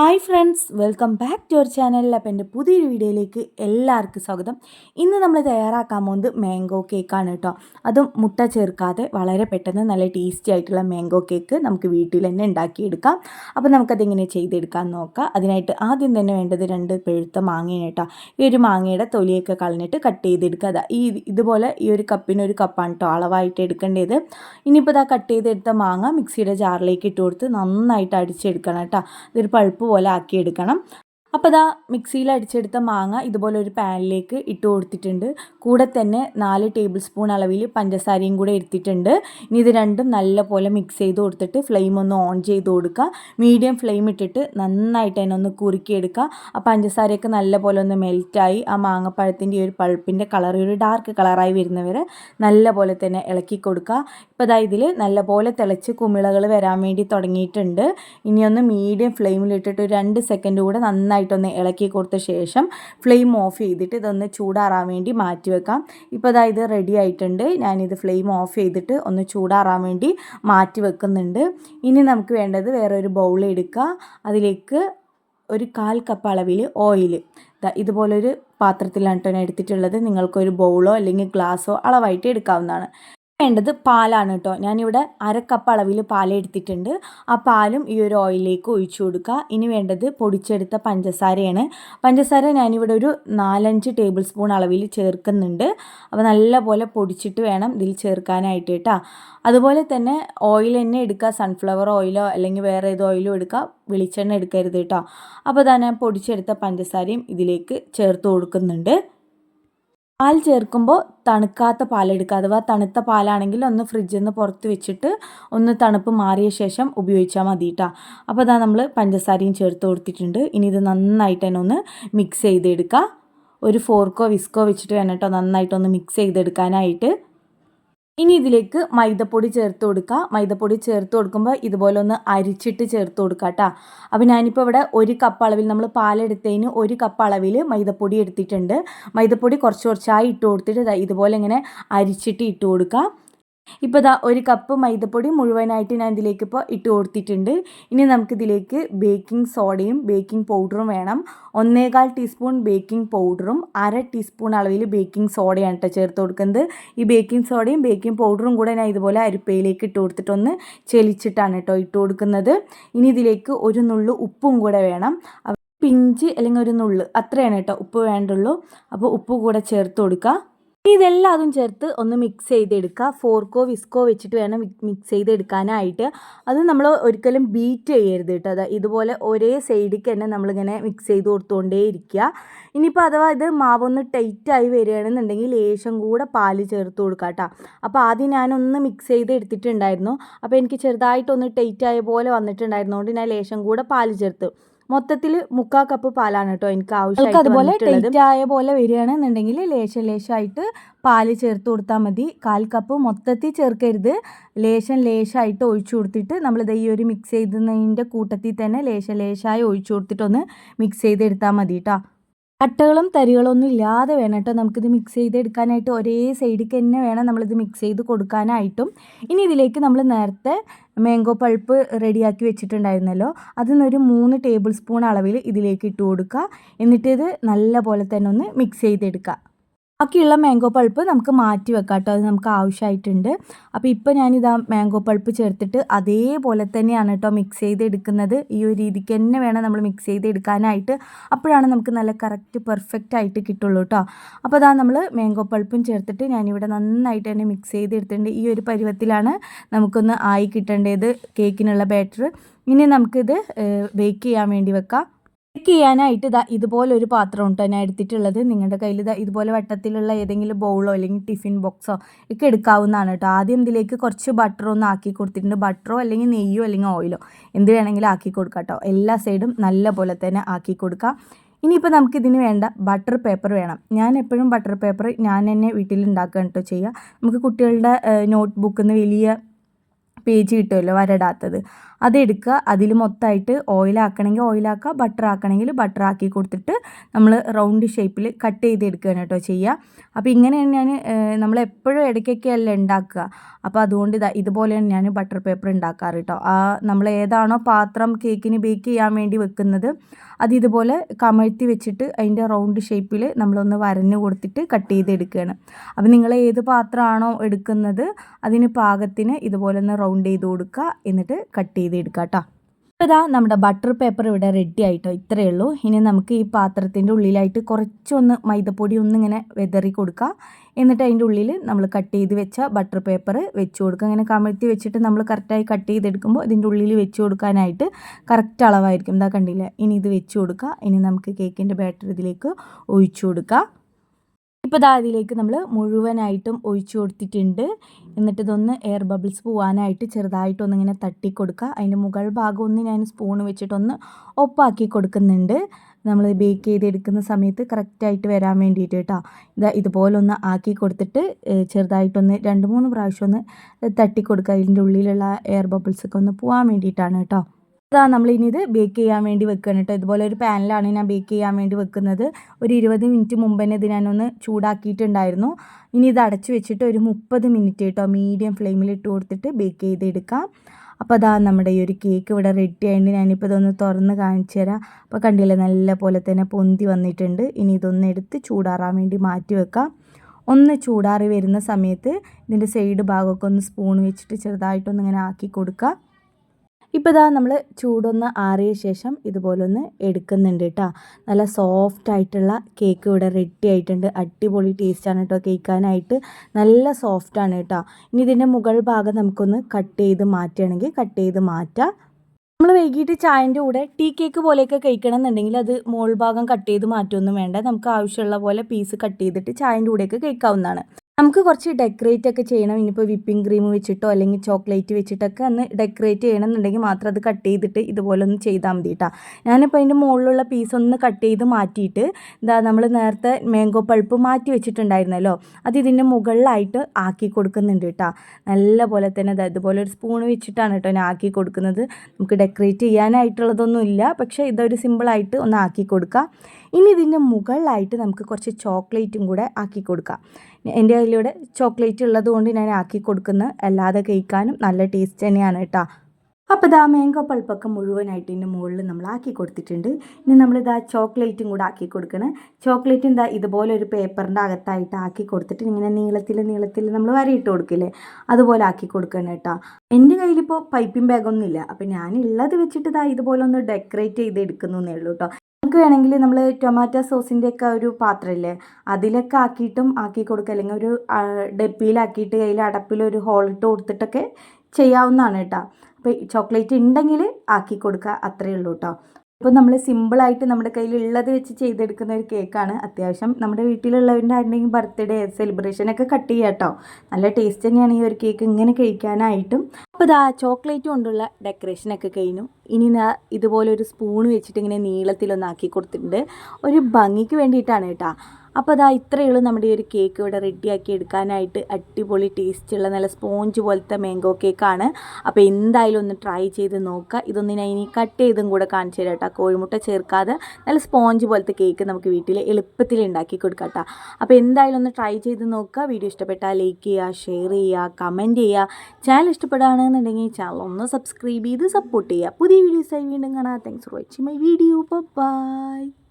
Hi friends welcome back to our channel. അപ്പം എന്റെ പുതിയൊരു വീഡിയോയിലേക്ക് എല്ലാവർക്കും സ്വാഗതം. ഇന്ന് നമ്മൾ തയ്യാറാക്കാൻ പോകുന്നത് മാംഗോ കേക്കാണ് കേട്ടോ. അതും മുട്ട ചേർക്കാതെ വളരെ പെട്ടെന്ന് നല്ല ടേസ്റ്റി ആയിട്ടുള്ള മാംഗോ കേക്ക് നമുക്ക് വീട്ടിൽ തന്നെ ഉണ്ടാക്കിയെടുക്കാം. അപ്പോൾ നമുക്കതെങ്ങനെ ചെയ്തെടുക്കാൻ നോക്കാം. അതിനായിട്ട് ആദ്യം തന്നെ വേണ്ടത് രണ്ട് പെഴുത്ത മാങ്ങയാണ് കേട്ടോ. ഈ ഒരു മാങ്ങയുടെ തൊലിയൊക്കെ കളഞ്ഞിട്ട് കട്ട് ചെയ്തെടുക്കുക. അതാ ഈ ഇതുപോലെ ഈ ഒരു കപ്പിന് ഒരു കപ്പാണ് കേട്ടോ അളവായിട്ട് എടുക്കേണ്ടത്. ഇനിയിപ്പോൾ ഇതാ കട്ട് ചെയ്തെടുത്ത മാങ്ങ മിക്സിയുടെ ജാറിലേക്ക് ഇട്ട് കൊടുത്ത് നന്നായിട്ട് അടിച്ചെടുക്കണം കേട്ടോ. ഇതൊരു പഴുപ്പ് പോലെ ആക്കിയെടുക്കണം. അപ്പോൾ ഇതാ മിക്സിയിൽ അടിച്ചെടുത്ത മാങ്ങ ഇതുപോലെ ഒരു പാനിലേക്ക് ഇട്ട് കൊടുത്തിട്ടുണ്ട്. കൂടെ തന്നെ നാല് ടേബിൾ സ്പൂൺ അളവിൽ പഞ്ചസാരയും കൂടെ എടുത്തിട്ടുണ്ട്. ഇനി ഇത് രണ്ടും നല്ലപോലെ മിക്സ് ചെയ്ത് കൊടുത്തിട്ട് ഫ്ലെയിം ഒന്ന് ഓൺ ചെയ്ത് കൊടുക്കുക. മീഡിയം ഫ്ലെയിം ഇട്ടിട്ട് നന്നായിട്ട് തന്നെ ഒന്ന് കുറുക്കിയെടുക്കുക. ആ പഞ്ചസാരയൊക്കെ നല്ലപോലെ ഒന്ന് മെൽറ്റായി ആ മാങ്ങപ്പഴത്തിന്റെ ഒരു പഴുപ്പിന്റെ കളർ ഒരു ഡാർക്ക് കളറായി വരുന്നവരെ നല്ലപോലെ തന്നെ ഇളക്കി കൊടുക്കുക. ഇപ്പോൾ ഇതാ ഇതിൽ നല്ലപോലെ തിളച്ച് കുമിളകൾ വരാൻ വേണ്ടി തുടങ്ങിയിട്ടുണ്ട്. ഇനിയൊന്ന് മീഡിയം ഫ്ലെയിമിലിട്ടിട്ട് ഒരു രണ്ട് സെക്കൻഡ് കൂടെ നന്നായി നന്നായിട്ടൊന്ന് ഇളക്കി കൊടുത്ത ശേഷം ഫ്ലെയിം ഓഫ് ചെയ്തിട്ട് ഇതൊന്ന് ചൂടാറാൻ വേണ്ടി മാറ്റി വെക്കാം. ഇപ്പോൾ അതാ ഇത് റെഡി ആയിട്ടുണ്ട്. ഞാനിത് ഫ്ലെയിം ഓഫ് ചെയ്തിട്ട് ഒന്ന് ചൂടാറാൻ വേണ്ടി മാറ്റി വെക്കുന്നുണ്ട്. ഇനി നമുക്ക് വേണ്ടത് വേറെ ഒരു ബൗൾ എടുക്കുക അതിലേക്ക് ഒരു കാൽ കപ്പ് അളവിൽ ഓയിൽ ഇതുപോലൊരു പാത്രത്തിലാണ് കേട്ടോ എടുത്തിട്ടുള്ളത്. നിങ്ങൾക്കൊരു ബൗളോ അല്ലെങ്കിൽ ഗ്ലാസ്സോ അളവായിട്ട് എടുക്കാവുന്നതാണ്. വേണ്ടത് പാലാണ് കേട്ടോ. ഞാനിവിടെ അര കപ്പ് അളവിൽ പാൽ എടുത്തിട്ടുണ്ട്. ആ പാലും ഈ ഒരു ഓയിലിലേക്ക് ഒഴിച്ചു കൊടുക്കുക. ഇനി വേണ്ടത് പൊടിച്ചെടുത്ത പഞ്ചസാരയാണ്. പഞ്ചസാര ഞാനിവിടെ ഒരു നാലഞ്ച് ടേബിൾ സ്പൂൺ അളവിൽ ചേർക്കുന്നുണ്ട്. അപ്പോൾ നല്ലപോലെ പൊടിച്ചിട്ട് വേണം ഇതിൽ ചേർക്കാനായിട്ട് കേട്ടോ. അതുപോലെ തന്നെ ഓയിൽ തന്നെ എടുക്കുക. സൺഫ്ലവർ ഓയിലോ അല്ലെങ്കിൽ വേറെ ഏത് ഓയിലോ എടുക്കുക. വെളിച്ചെണ്ണ എടുക്കരുത് കേട്ടോ. അപ്പോൾ തന്നെ പൊടിച്ചെടുത്ത പഞ്ചസാരയും ഇതിലേക്ക് ചേർത്ത് കൊടുക്കുന്നുണ്ട്. പാൽ ചേർക്കുമ്പോൾ തണുക്കാത്ത പാലെടുക്കുക അഥവാ തണുത്ത പാലാണെങ്കിൽ ഒന്ന് ഫ്രിഡ്ജിൽ നിന്ന് പുറത്ത് വെച്ചിട്ട് ഒന്ന് തണുപ്പ് മാറിയ ശേഷം ഉപയോഗിച്ചാൽ മതി കേട്ടോ അപ്പോൾ അതാ നമ്മൾ പഞ്ചസാരയും ചേർത്ത് കൊടുത്തിട്ടുണ്ട്. ഇനി ഇത് നന്നായിട്ട് തന്നെ ഒന്ന് മിക്സ് ചെയ്തെടുക്കുക ഒരു ഫോർക്കോ വിസ്കോ വെച്ചിട്ട് വേണം കേട്ടോ നന്നായിട്ടൊന്ന് മിക്സ് ചെയ്തെടുക്കാനായിട്ട്. ഇനി ഇതിലേക്ക് മൈദപ്പൊടി ചേർത്ത് കൊടുക്കുക മൈദപ്പൊടി ചേർത്ത് കൊടുക്കുമ്പോൾ ഇതുപോലെ ഒന്ന് അരിച്ചിട്ട് ചേർത്ത് കൊടുക്കുക കേട്ടോ. അപ്പോൾ ഞാനിപ്പോൾ ഇവിടെ ഒരു കപ്പ് അളവിൽ നമ്മൾ പാലെടുത്തതിന് ഒരു കപ്പ് അളവിൽ മൈദപ്പൊടി എടുത്തിട്ടുണ്ട്. മൈദപ്പൊടി കുറച്ച് കുറച്ചായി ഇട്ട് കൊടുത്തിട്ട് ഇതുപോലെ ഇങ്ങനെ അരിച്ചിട്ട് ഇട്ട് കൊടുക്കുക ഇപ്പോൾ ഇതാ ഒരു കപ്പ് മൈദപ്പൊടി മുഴുവനായിട്ട് ഞാൻ ഇതിലേക്ക് ഇപ്പോൾ ഇട്ട് കൊടുത്തിട്ടുണ്ട്. ഇനി നമുക്കിതിലേക്ക് ബേക്കിംഗ് സോഡയും ബേക്കിംഗ് പൗഡറും വേണം. ഒന്നേകാൽ ടീസ്പൂൺ ബേക്കിംഗ് പൗഡറും അര ടീസ്പൂൺ അളവിൽ ബേക്കിംഗ് സോഡയാണ് കേട്ടോ ചേർത്ത് കൊടുക്കുന്നത്. ഈ ബേക്കിംഗ് സോഡയും ബേക്കിംഗ് പൗഡറും കൂടെ ഞാൻ ഇതുപോലെ അരിപ്പയിലേക്ക് ഇട്ട് കൊടുത്തിട്ടൊന്ന് ചെലിച്ചിട്ടാണ് കേട്ടോ ഇട്ട് കൊടുക്കുന്നത്. ഇനി ഇതിലേക്ക് ഒരു നുള്ളു ഉപ്പും കൂടെ വേണം. പിഞ്ച് അല്ലെങ്കിൽ ഒരു നുള്ളു അത്രയാണ് കേട്ടോ ഉപ്പ് വേണ്ടുള്ളൂ. അപ്പോൾ ഉപ്പ് കൂടെ ചേർത്ത് കൊടുക്കുക ഇതെല്ലാം അതും ചേർത്ത് ഒന്ന് മിക്സ് ചെയ്തെടുക്കുക. ഫോർക്കോ വിസ്കോ വെച്ചിട്ട് വേണം മിക്സ് ചെയ്തെടുക്കാനായിട്ട്. അത് നമ്മൾ ഒരിക്കലും ബീറ്റ് ചെയ്യരുത് കേട്ടോ. അത് ഇതുപോലെ ഒരേ സൈഡിലേക്ക് തന്നെ നമ്മളിങ്ങനെ മിക്സ് ചെയ്ത് കൊടുത്തുകൊണ്ടേ ഇരിക്കുക ഇനിയിപ്പോൾ അഥവാ ഇത് മാവൊന്ന് ടൈറ്റായി വരികയാണെന്നുണ്ടെങ്കിൽ ലേശം കൂടെ പാൽ ചേർത്ത് കൊടുക്കുക കേട്ടോ. അപ്പോൾ ആദ്യം ഞാനൊന്ന് മിക്സ് ചെയ്ത് എടുത്തിട്ടുണ്ടായിരുന്നു അപ്പോൾ എനിക്ക് ചെറുതായിട്ടൊന്ന് ടൈറ്റായ പോലെ വന്നിട്ടുണ്ടായിരുന്നതുകൊണ്ട് ഞാൻ ലേശം കൂടെ പാൽ ചേർത്ത്. മൊത്തത്തിൽ മുക്കാ കപ്പ് പാലാണ് കേട്ടോ എനിക്ക് ആവശ്യം അതുപോലെ ആയ പോലെ വരികയാണെന്നുണ്ടെങ്കിൽ ലേശം ലേശമായിട്ട് പാൽ ചേർത്ത് കൊടുത്താൽ മതി. കാൽ കപ്പ് മൊത്തത്തിൽ ചേർക്കരുത്. ലേശം ലേശമായിട്ട് ഒഴിച്ചു കൊടുത്തിട്ട് നമ്മളിത് ഈ ഒരു മിക്സ് ചെയ്തതിന്റെ കൂട്ടത്തിൽ തന്നെ ലേശം ലേശമായി ഒഴിച്ചു കൊടുത്തിട്ടൊന്ന് മിക്സ് ചെയ്തെടുത്താൽ മതി കേട്ടോ. കട്ടകളും തരികളും ഒന്നും ഇല്ലാതെ വേണം കേട്ടോ നമുക്കിത് മിക്സ് ചെയ്തെടുക്കാനായിട്ട്. ഒരേ സൈഡിലേക്ക് തന്നെ വേണം നമ്മളിത് മിക്സ് ചെയ്ത് കൊടുക്കാനായിട്ടും. ഇനി ഇതിലേക്ക് നമ്മൾ നേരത്തെ മാംഗോ പൾപ്പ് റെഡിയാക്കി വെച്ചിട്ടുണ്ടായിരുന്നല്ലോ. അതിനൊരു മൂന്ന് ടേബിൾ സ്പൂൺ അളവിൽ ഇതിലേക്ക് ഇട്ട് കൊടുക്കുക. എന്നിട്ട് ഇത് നല്ല പോലെ തന്നെ ഒന്ന് മിക്സ് ചെയ്തെടുക്കുക. ബാക്കിയുള്ള മാംഗോ പൾപ്പ് നമുക്ക് മാറ്റി വെക്കാം കേട്ടോ. അത് നമുക്ക് ആവശ്യമായിട്ടുണ്ട്. അപ്പോൾ ഇപ്പോൾ ഞാനിതാ മാംഗോ പൾപ്പ് ചേർത്തിട്ട് അതേപോലെ തന്നെയാണ് കേട്ടോ മിക്സ് ചെയ്തെടുക്കുന്നത്. ഈ ഒരു രീതിക്ക് തന്നെ വേണം നമ്മൾ മിക്സ് ചെയ്തെടുക്കാനായിട്ട്. അപ്പോഴാണ് നമുക്ക് നല്ല കറക്റ്റ് പെർഫെക്റ്റ് ആയിട്ട് കിട്ടുള്ളൂ കേട്ടോ. അപ്പോൾ അതാ നമ്മൾ മാംഗോ പൾപ്പും ചേർത്തിട്ട് ഞാനിവിടെ നന്നായിട്ട് തന്നെ മിക്സ് ചെയ്തെടുത്തിട്ടുണ്ട്. ഈ ഒരു പരുവത്തിലാണ് നമുക്കൊന്ന് ആയി കിട്ടേണ്ടത് കേക്കിനുള്ള ബാറ്റർ ഇനി നമുക്കിത് ബേക്ക് ചെയ്യാൻ വേണ്ടി വെക്കാം. ബേക്ക് ചെയ്യാനായിട്ട് ഇതാ ഇതുപോലെ ഒരു പാത്രം ഉണ്ട് ഞാൻ എടുത്തിട്ടുള്ളത്. നിങ്ങളുടെ കയ്യിൽ ഇതാ ഇതുപോലെ വട്ടത്തിലുള്ള ഏതെങ്കിലും ബൗളോ അല്ലെങ്കിൽ ടിഫിൻ ബോക്സോ ഒക്കെ എടുക്കാവുന്നതാണ് കേട്ടോ. ആദ്യം ഇതിലേക്ക് കുറച്ച് ബട്ടറോ ഒന്ന് ആക്കി കൊടുത്തിട്ടുണ്ട്. ബട്ടറോ അല്ലെങ്കിൽ നെയ്യോ അല്ലെങ്കിൽ ഓയിലോ എന്ത് വേണമെങ്കിലും ആക്കി കൊടുക്കാം കേട്ടോ. എല്ലാ സൈഡും നല്ല പോലെ തന്നെ ആക്കി കൊടുക്കാം. ഇനിയിപ്പോൾ നമുക്കിതിന് വേണ്ട ബട്ടർ പേപ്പർ വേണം. ഞാൻ എപ്പോഴും ബട്ടർ പേപ്പർ ഞാൻ തന്നെ വീട്ടിൽ ഉണ്ടാക്കുക കേട്ടോ ചെയ്യുക. നമുക്ക് കുട്ടികളുടെ നോട്ട്ബുക്കിൽ നിന്ന് വലിയ പേജ് കിട്ടുമല്ലോ വരടാത്തത്. അതെടുക്കുക അതിൽ മൊത്തമായിട്ട് ഓയിലാക്കണമെങ്കിൽ ഓയിലാക്കുക ബട്ടർ ആക്കണമെങ്കിൽ ബട്ടർ ആക്കി കൊടുത്തിട്ട് നമ്മൾ റൗണ്ട് ഷേപ്പിൽ കട്ട് ചെയ്തെടുക്കുകയാണ് കേട്ടോ ചെയ്യുക. അപ്പോൾ ഇങ്ങനെയാണ് ഞാൻ നമ്മൾ എപ്പോഴും ഇടയ്ക്കൊക്കെ അല്ല ഉണ്ടാക്കുക. അപ്പോൾ അതുകൊണ്ട് ഇതാ ഇതുപോലെയാണ് ഞാൻ ബട്ടർ പേപ്പർ ഉണ്ടാക്കാറ് കേട്ടോ. ആ നമ്മൾ ഏതാണോ പാത്രം കേക്കിന് ബേക്ക് ചെയ്യാൻ വേണ്ടി വെക്കുന്നത്. അത് ഇതുപോലെ കമഴ്ത്തി വെച്ചിട്ട് അതിന്റെ റൗണ്ട് ഷേപ്പിൽ നമ്മളൊന്ന് വരഞ്ഞു കൊടുത്തിട്ട് കട്ട് ചെയ്തെടുക്കുകയാണ് അപ്പോൾ നിങ്ങൾ ഏത് പാത്രമാണോ എടുക്കുന്നത് അതിന് പാകത്തിന് ഇതുപോലെ ഒന്ന് റൗണ്ട് ചെയ്ത് കൊടുക്കുക. എന്നിട്ട് കട്ട് ചെയ്തെടുക്കുക കേട്ടോ ഇതാ നമ്മുടെ ബട്ടർ പേപ്പർ ഇവിടെ റെഡി ആയിട്ടോ ഇത്രയേ ഉള്ളൂ. ഇനി നമുക്ക് ഈ പാത്രത്തിന്റെ ഉള്ളിലായിട്ട് കുറച്ചൊന്ന് മൈദപ്പൊടി ഒന്നിങ്ങനെ വെതറി കൊടുക്കുക എന്നിട്ട് അതിന്റെ ഉള്ളിൽ നമ്മൾ കട്ട് ചെയ്ത് വെച്ച ബട്ടർ പേപ്പർ വെച്ച് കൊടുക്കുക അങ്ങനെ കമഴ്ത്തി വെച്ചിട്ട് നമ്മൾ കറക്റ്റായി കട്ട് ചെയ്തെടുക്കുമ്പോൾ ഇതിന്റെ ഉള്ളിൽ വെച്ച് കൊടുക്കാനായിട്ട് കറക്റ്റ് അളവായിരിക്കും. എന്താ കണ്ടില്ല? ഇനി ഇത് വെച്ച് കൊടുക്കുക ഇനി നമുക്ക് കേക്കിന്റെ ബാറ്റർ ഇതിലേക്ക് ഒഴിച്ചു കൊടുക്കുക ഇപ്പോൾ ദാ ഇതിലേക്ക് നമ്മൾ മുഴുവനായിട്ടും ഒഴിച്ചു കൊടുത്തിട്ടുണ്ട്. എന്നിട്ട് ഇതൊന്ന് എയർ ബബിൾസ് പോവാനായിട്ട് ചെറുതായിട്ടൊന്ന് ഇങ്ങനെ തട്ടി കൊടുക്കുക അതിന്റെ മുകൾ ഭാഗം ഒന്ന് ഞാൻ സ്പൂൺ വെച്ചിട്ടൊന്ന് ഒപ്പാക്കി കൊടുക്കുന്നുണ്ട്. നമ്മൾ ബേക്ക് ചെയ്തെടുക്കുന്ന സമയത്ത് കറക്റ്റായിട്ട് വരാൻ വേണ്ടിയിട്ട് കേട്ടോ ഇതാ ഇതുപോലൊന്ന് ആക്കി കൊടുത്തിട്ട് ചെറുതായിട്ടൊന്ന് രണ്ട് മൂന്ന് പ്രാവശ്യം ഒന്ന് തട്ടി കൊടുക്കുക അതിന്റെ ഉള്ളിലുള്ള എയർ ബബിൾസൊക്കെ ഒന്ന് പോകാൻ വേണ്ടിയിട്ടാണ് കേട്ടോ ഇതാ നമ്മൾ ഇനി ഇത് ബേക്ക് ചെയ്യാൻ വേണ്ടി വെക്കുകയാണ് കേട്ടോ ഇതുപോലെ ഒരു പാനിലാണ് ഞാൻ ബേക്ക് ചെയ്യാൻ വേണ്ടി വെക്കുന്നത്. ഒരു ഇരുപത് മിനിറ്റ് മുമ്പ് തന്നെ ഇത് ഞാനൊന്ന് ചൂടാക്കിയിട്ടുണ്ടായിരുന്നു. ഇനി ഇത് അടച്ചു വെച്ചിട്ട് ഒരു മുപ്പത് മിനിറ്റ് കേട്ടോ മീഡിയം ഫ്ലെയിമിൽ ഇട്ട് കൊടുത്തിട്ട് ബേക്ക് ചെയ്തെടുക്കാം. അപ്പോൾ അതാ നമ്മുടെ ഈ ഒരു കേക്ക് ഇവിടെ റെഡി ആയിട്ട് ഞാനിപ്പോൾ ഇതൊന്ന് തുറന്ന് കാണിച്ചു തരാം. അപ്പോൾ കണ്ടില്ലേ നല്ല പോലെ തന്നെ പൊന്തി വന്നിട്ടുണ്ട്. ഇനി ഇതൊന്ന് എടുത്ത് ചൂടാറാൻ വേണ്ടി മാറ്റി വെക്കാം. ഒന്ന് ചൂടാറി വരുന്ന സമയത്ത് ഇതിന്റെ സൈഡ് ഭാഗമൊക്കെ ഒന്ന് സ്പൂൺ വെച്ചിട്ട് ചെറുതായിട്ടൊന്ന് ഇങ്ങനെ ആക്കി കൊടുക്കുക ഇപ്പോൾ ഇതാ നമ്മൾ ചൂടൊന്ന് ആറിയ ശേഷം ഇതുപോലൊന്ന് എടുക്കുന്നുണ്ട് കേട്ടോ നല്ല സോഫ്റ്റ് ആയിട്ടുള്ള കേക്ക് ഇവിടെ റെഡി ആയിട്ടുണ്ട്. അടിപൊളി ടേസ്റ്റാണ് കേട്ടോ കേൾക്കാനായിട്ട് നല്ല സോഫ്റ്റാണ് കേട്ടോ ഇനി ഇതിന്റെ മുകൾ ഭാഗം നമുക്കൊന്ന് കട്ട് ചെയ്ത് മാറ്റുകയാണെങ്കിൽ കട്ട് ചെയ്ത് മാറ്റാം. നമ്മൾ വൈകിട്ട് ചായന്റെ കൂടെ ടീ കേക്ക് പോലെയൊക്കെ കഴിക്കണം എന്നുണ്ടെങ്കിൽ അത് മോൾ ഭാഗം കട്ട് ചെയ്ത് മാറ്റുമൊന്നും വേണ്ട. നമുക്ക് ആവശ്യമുള്ള പോലെ പീസ് കട്ട് ചെയ്തിട്ട് ചായന്റെ കൂടെയൊക്കെ കഴിക്കാവുന്നതാണ്. നമുക്ക് കുറച്ച് ഡെക്കറേറ്റ് ഒക്കെ ചെയ്യണം. ഇനിയിപ്പോൾ വിപ്പിംഗ് ക്രീം വെച്ചിട്ടോ അല്ലെങ്കിൽ ചോക്ലേറ്റ് വെച്ചിട്ടൊക്കെ ഒന്ന് ഡെക്കറേറ്റ് ചെയ്യണം എന്നുണ്ടെങ്കിൽ മാത്രം അത് കട്ട് ചെയ്തിട്ട് ഇതുപോലെ ഒന്ന് ചെയ്താൽ മതി കേട്ടോ ഞാനിപ്പോൾ അതിന്റെ മുകളിലുള്ള പീസ് ഒന്ന് കട്ട് ചെയ്ത് മാറ്റിയിട്ട് എന്താ നമ്മൾ നേരത്തെ മാംഗോ പൾപ്പ് മാറ്റി വെച്ചിട്ടുണ്ടായിരുന്നല്ലോ. അത് ഇതിന്റെ മുകളിലായിട്ട് ആക്കി കൊടുക്കുന്നുണ്ട് കേട്ടോ നല്ല പോലെ തന്നെ ഇതുപോലെ ഒരു സ്പൂൺ വെച്ചിട്ടാണ് കേട്ടോ ഞാൻ ആക്കി കൊടുക്കുന്നത്. നമുക്ക് ഡെക്കറേറ്റ് ചെയ്യാനായിട്ടുള്ളതൊന്നും ഇല്ല പക്ഷേ ഇതൊരു സിമ്പിളായിട്ട് ഒന്ന് ആക്കി കൊടുക്കുക ഇനി ഇതിന്റെ മുകളിലായിട്ട് നമുക്ക് കുറച്ച് ചോക്ലേറ്റും കൂടെ ആക്കി കൊടുക്കാം. എന്റെ കയ്യിലൂടെ ചോക്ലേറ്റ് ഉള്ളത് കൊണ്ട് ഞാൻ ആക്കി കൊടുക്കുന്നത്. അല്ലാതെ കഴിക്കാനും നല്ല ടേസ്റ്റ് തന്നെയാണ് കേട്ടോ. അപ്പോൾ ഇതാ മാംഗോ പൾപ്പൊക്കെ മുഴുവനായിട്ട് ഇതിന്റെ മുകളിൽ നമ്മൾ ആക്കി കൊടുത്തിട്ടുണ്ട്. ഇനി നമ്മളിതാ ചോക്ലേറ്റും കൂടെ ആക്കി കൊടുക്കണം. ചോക്ലേറ്റ് എന്താ ഇതുപോലെ ഒരു പേപ്പറിന്റെ അകത്തായിട്ട് ആക്കി കൊടുത്തിട്ട് ഇങ്ങനെ നീളത്തിൽ നീളത്തിൽ നമ്മൾ വരയിട്ട് കൊടുക്കില്ലേ? അതുപോലെ ആക്കി കൊടുക്കണം കേട്ടോ. എന്റെ കയ്യിലിപ്പോൾ പൈപ്പിംഗ് ബാഗൊന്നും ഇല്ല. അപ്പോൾ ഞാൻ ഉള്ളത് വെച്ചിട്ട് ഇതാ ഇതുപോലെ ഒന്ന് ഡെക്കറേറ്റ് ചെയ്ത് എടുക്കുന്നു എന്നേ ഉള്ളൂ കേട്ടോ. നമുക്ക് വേണമെങ്കിൽ നമ്മൾ ടൊമാറ്റോ സോസിന്റെ ഒക്കെ ഒരു പാത്രമില്ലേ അതിലൊക്കെ ആക്കിയിട്ടും ആക്കി കൊടുക്കുക. അല്ലെങ്കിൽ ഒരു ഡപ്പിയിലാക്കിയിട്ട് കയ്യിൽ അടപ്പിൽ ഒരു ഹോളിട്ട് കൊടുത്തിട്ടൊക്കെ ചെയ്യാവുന്നതാണ് കേട്ടോ. അപ്പോൾ ചോക്ലേറ്റ് ഉണ്ടെങ്കിൽ ആക്കി കൊടുക്കുക അത്രയേ ഉള്ളൂ കേട്ടോ. ഇപ്പോൾ നമ്മൾ സിമ്പിളായിട്ട് നമ്മുടെ കയ്യിലുള്ളത് വെച്ച് ചെയ്തെടുക്കുന്ന ഒരു കേക്കാണ് അത്യാവശ്യം. നമ്മുടെ വീട്ടിലുള്ളവരുടെ ആരുടെയും ബർത്ത്ഡേ സെലിബ്രേഷനൊക്കെ കട്ട് ചെയ്യാം കേട്ടോ. നല്ല ടേസ്റ്റ് തന്നെയാണ് ഈ ഒരു കേക്ക് ഇങ്ങനെ കഴിക്കാനായിട്ടും. അപ്പോൾ ഇതാ ചോക്ലേറ്റ് കൊണ്ടുള്ള ഡെക്കറേഷനൊക്കെ കഴിഞ്ഞു. ഇനി ഇതുപോലെ ഒരു സ്പൂൺ വെച്ചിട്ട് ഇങ്ങനെ നീളത്തിലൊന്നാക്കി കൊടുത്തിട്ടുണ്ട്. ഒരു ഭംഗിക്ക് വേണ്ടിയിട്ടാണ് കേട്ടോ. അപ്പോൾ അതാ ഇത്രയേ ഉള്ളൂ നമ്മുടെ ഈ ഒരു കേക്ക് ഇവിടെ റെഡിയാക്കി എടുക്കാനായിട്ട് അടിപൊളി ടേസ്റ്റുള്ള നല്ല സ്പോഞ്ച് പോലത്തെ മാംഗോ കേക്കാണ് അപ്പോൾ എന്തായാലും ഒന്ന് ട്രൈ ചെയ്ത് നോക്കുക. ഇതൊന്ന് ഞാൻ ഇനി കട്ട് ചെയ്തും കൂടെ കാണിച്ചു തരാം കേട്ടോ. കോഴിമുട്ട ചേർക്കാതെ നല്ല സ്പോഞ്ച് പോലത്തെ കേക്ക് നമുക്ക് വീട്ടിൽ എളുപ്പത്തിൽ ഉണ്ടാക്കി കൊടുക്കാം കേട്ടോ. അപ്പോൾ എന്തായാലും ഒന്ന് ട്രൈ ചെയ്ത് നോക്കുക. വീഡിയോ ഇഷ്ടപ്പെട്ടാൽ ലൈക്ക് ചെയ്യുക ഷെയർ ചെയ്യുക കമന്റ് ചെയ്യുക. ചാനൽ ഇഷ്ടപ്പെടുകയാണെന്നുണ്ടെങ്കിൽ ചാനൽ ഒന്ന് സബ്സ്ക്രൈബ് ചെയ്ത് സപ്പോർട്ട് ചെയ്യുക. പുതിയ വീഡിയോസായി വീണ്ടും കാണാം. Thanks for watching my video bye